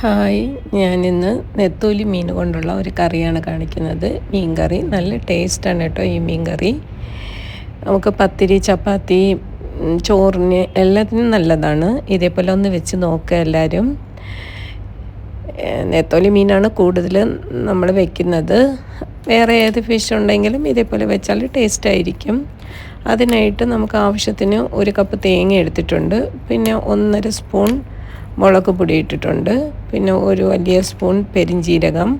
Hi ഞാനിന്ന് നെത്തോലി മീൻ കൊണ്ടുള്ള ഒരു കറിയാണ് കാണിക്കുന്നത്. മീൻ കറി നല്ല ടേസ്റ്റാണ് കേട്ടോ ഈ മീൻ കറി നമുക്ക് പത്തിരി ചപ്പാത്തി ചോറിന് എല്ലാത്തിനും നല്ലതാണ്. ഇതേപോലെ ഒന്ന് വെച്ച് നോക്കുക എല്ലാവരും നെത്തോലി മീനാണ് കൂടുതലും നമ്മൾ വെക്കുന്നത്. വേറെ ഏത് ഫിഷ് ഉണ്ടെങ്കിലും ഇതേപോലെ വെച്ചാൽ ടേസ്റ്റ് ആയിരിക്കും. അതിനായിട്ട് നമുക്ക് ആവശ്യത്തിന് ഒരു കപ്പ് തേങ്ങ എടുത്തിട്ടുണ്ട്. പിന്നെ ഒന്നര സ്പൂൺ മുളക് പൊടി ഇട്ടിട്ടുണ്ട്. പിന്നെ ഒരു വലിയ സ്പൂൺ പെരിഞ്ജീരകം.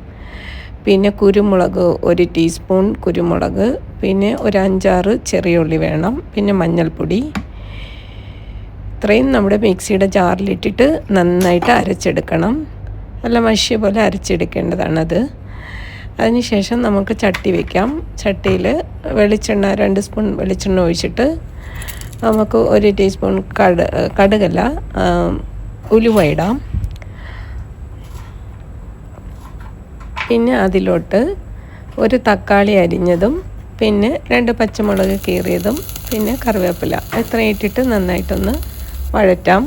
പിന്നെ കുരുമുളക് ഒരു ടീസ്പൂൺ കുരുമുളക്. പിന്നെ ഒരു അഞ്ചാറ് ചെറിയ ഉള്ളി വേണം. പിന്നെ മഞ്ഞൾപ്പൊടി. ഇത്രയും നമ്മുടെ മിക്സിയുടെ ജാറിലിട്ടിട്ട് നന്നായിട്ട് അരച്ചെടുക്കണം. നല്ല മഷി പോലെ അരച്ചെടുക്കേണ്ടതാണത്. അതിനുശേഷം നമുക്ക് ചട്ടി വയ്ക്കാം ചട്ടിയിൽ വെളിച്ചെണ്ണ രണ്ട് സ്പൂൺ വെളിച്ചെണ്ണ ഒഴിച്ചിട്ട് നമുക്ക് ഒരു ടീസ്പൂൺ കട കടുകല്ല ഉലുവ ഇടാം. പിന്നെ അതിലോട്ട് ഒരു തക്കാളി അരിഞ്ഞതും പിന്നെ രണ്ട് പച്ചമുളക് കീറിയതും പിന്നെ കറിവേപ്പില. ഇത്രയും ഇട്ടിട്ട് നന്നായിട്ടൊന്ന് വഴറ്റാം.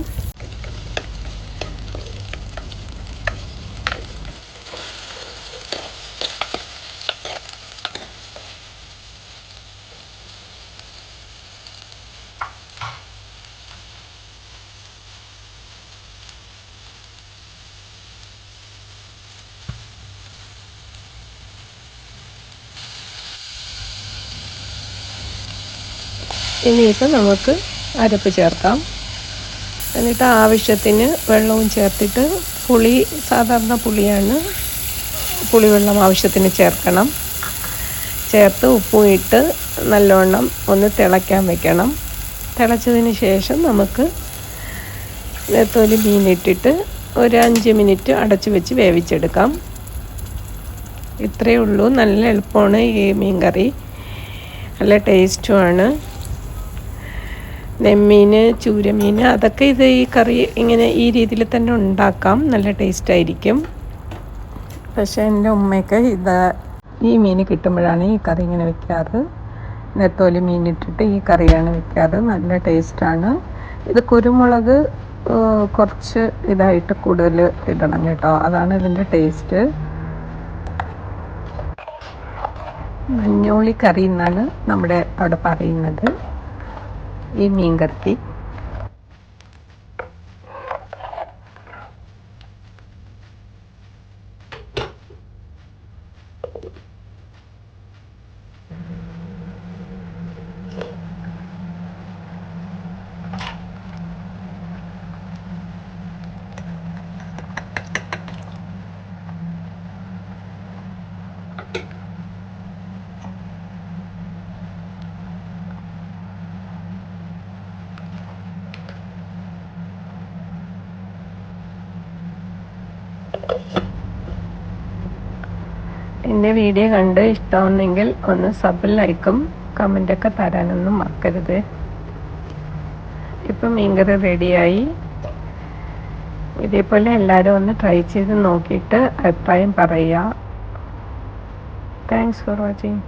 ഇനിയിപ്പോൾ നമുക്ക് അരപ്പ് ചേർക്കാം. എന്നിട്ട് ആവശ്യത്തിന് വെള്ളവും ചേർത്തിട്ട് പുളി സാധാരണ പുളിയാണ്. പുളിവെള്ളം ആവശ്യത്തിന് ചേർക്കണം. ചേർത്ത് ഉപ്പും ഇട്ട് നല്ലവണ്ണം ഒന്ന് തിളയ്ക്കാൻ വെക്കണം. തിളച്ചതിന് ശേഷം നമുക്ക് നെത്തോലി മീനിട്ടിട്ട് ഒരു അഞ്ച് മിനിറ്റ് അടച്ചു വെച്ച് വേവിച്ചെടുക്കാം. ഇത്രയേ ഉള്ളൂ. നല്ല എളുപ്പമാണ് ഈ മീൻ കറി നല്ല ടേസ്റ്റുമാണ് നെമ്മീൻ ചൂരമീൻ അതൊക്കെ ഇത് ഈ കറി ഇങ്ങനെ ഈ രീതിയിൽ തന്നെ ഉണ്ടാക്കാം. നല്ല ടേസ്റ്റ് ആയിരിക്കും. പക്ഷേ എന്റെ ഉമ്മയൊക്കെ ഇത് ഈ മീൻ കിട്ടുമ്പോഴാണ് ഈ കറി ഇങ്ങനെ വെക്കാറ്. നെത്തോലി മീൻ ഇട്ടിട്ട് ഈ കറിയാണ് വെക്കാറ്. നല്ല ടേസ്റ്റാണ് ഇത് കുരുമുളക് കുറച്ച് ഇതായിട്ട് കൂടുതൽ ഇടണം കേട്ടോ. അതാണ് ഇതിന്റെ ടേസ്റ്റ് മഞ്ഞോളി കറി എന്നാണ് നമ്മുടെ അവിടെ പറയുന്നത്. ഈ മീൻ എന്റെ വീഡിയോ കണ്ട് ഇഷ്ടമാവുന്നെങ്കിൽ ഒന്ന് സബ് ലൈക്കും ഒക്കെ തരാനൊന്നും മറക്കരുത്. ഇപ്പം മീൻകറി റെഡിയായി ഇതേപോലെ എല്ലാവരും ഒന്ന് ട്രൈ ചെയ്ത് നോക്കിയിട്ട് അഭിപ്രായം പറയുക താങ്ക്സ് ഫോർ വാച്ചിങ്